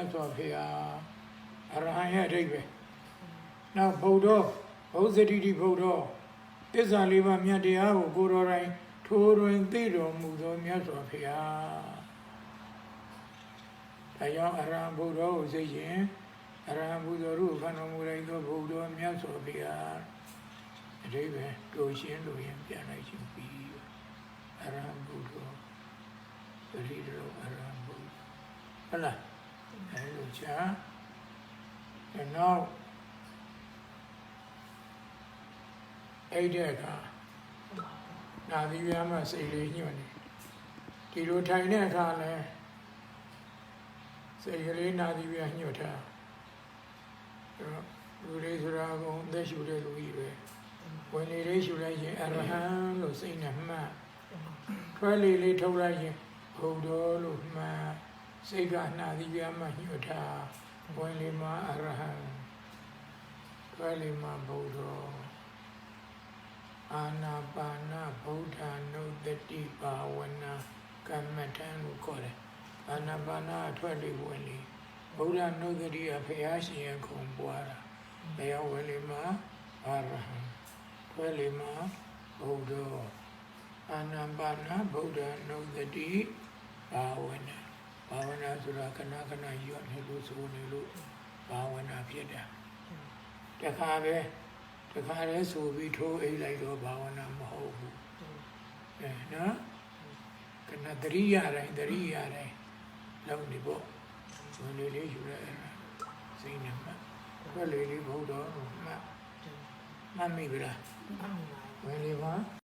တ်စွာဘုရားအရဟံရဲ့အဓိပ္ပာယ်နောက်ဗုဒ္ဓဘုဇတိတိဗုဒ္ဓသစ္စာလေးပါးမြတ်တရားကိုကိုယ်တော်တိုင်ထိုးတွင်သိတော်မူသောမြတ်စွာဘုရားဒါကြောင့်အရဟံဗုဒ္ဓကိုသိရင်အရဟံဘုဒ္ဓရုခန္ဓာမူလိုက်သောဗုဒ္ဓမြတ်စွာဘုရားအဓိပ္ပာယ်တို့ရှင်းလို့ရင်ပြန်လိုက်ခြင်းပြီးအရဟံဗုဒ္ဓပရိဒောအရဟံဗုဒ္ဓဟုတ်လား အဲလိုချာအဲနောက်အဲ့တဲ့အခါနာသီပြားမှာစိတ်လေးညှို့နေဒီလိုထိုင်တဲ့အခါလဲစိတ်ကလေးနာသီပြားညှို့ထားအဲ့တော့လူလေးဆိုတာအကုန်အသက်ရှူတဲ့လူကြီးပဲဝင်လေလေးရှူလိုက်ရင်အရဟံလို့စိတ်နဲ့မှတ်ထွက်လေလေးထုတ်လိုက်ရင်ဘုဒ္ဓလို့မှတ် စိတ်ကနာသီပြားမှာညှို့ထားဝင်လေမှာအရဟံထွက်လေမှာဘုဒ္ဓအာနာပါနာဗုဒ္ဓနုတတိပါဝနာကမ္မထံလို့ခေါ်တယ်အာနာပါနာအထွက်လေဝင်လေဗုဒ္ဓနုတတိအဖရာရှင်ရခုံပွားတာဘယ်ဝင်လေမှာအာရဟံထွက်လေမှာဗုဒ္ဓအာနာပါနာဗုဒ္ဓနုတတိပါဝနာဘာဝနာ ဆိုတာခဏခဏရွတ်နေလို့ဆိုနေလို့ဘာဝနာဖြစ်တာတခါပဲတခါလဲဆိုပြီးထိုးအိတ်လိုက်တော့ဘာဝနာမဟုတ်ဘူးအဲနော်ခဏတရိယာတိုင်းတရိယာတိုင်းလောက်နေပေါ့ဝင်လေလေးယူရဲစိတ်နဲ့မှတ်ဘယ်လေလေးဘုဒ္ဓမှတ်မှတ်မိပြီလားဝင်လေပါ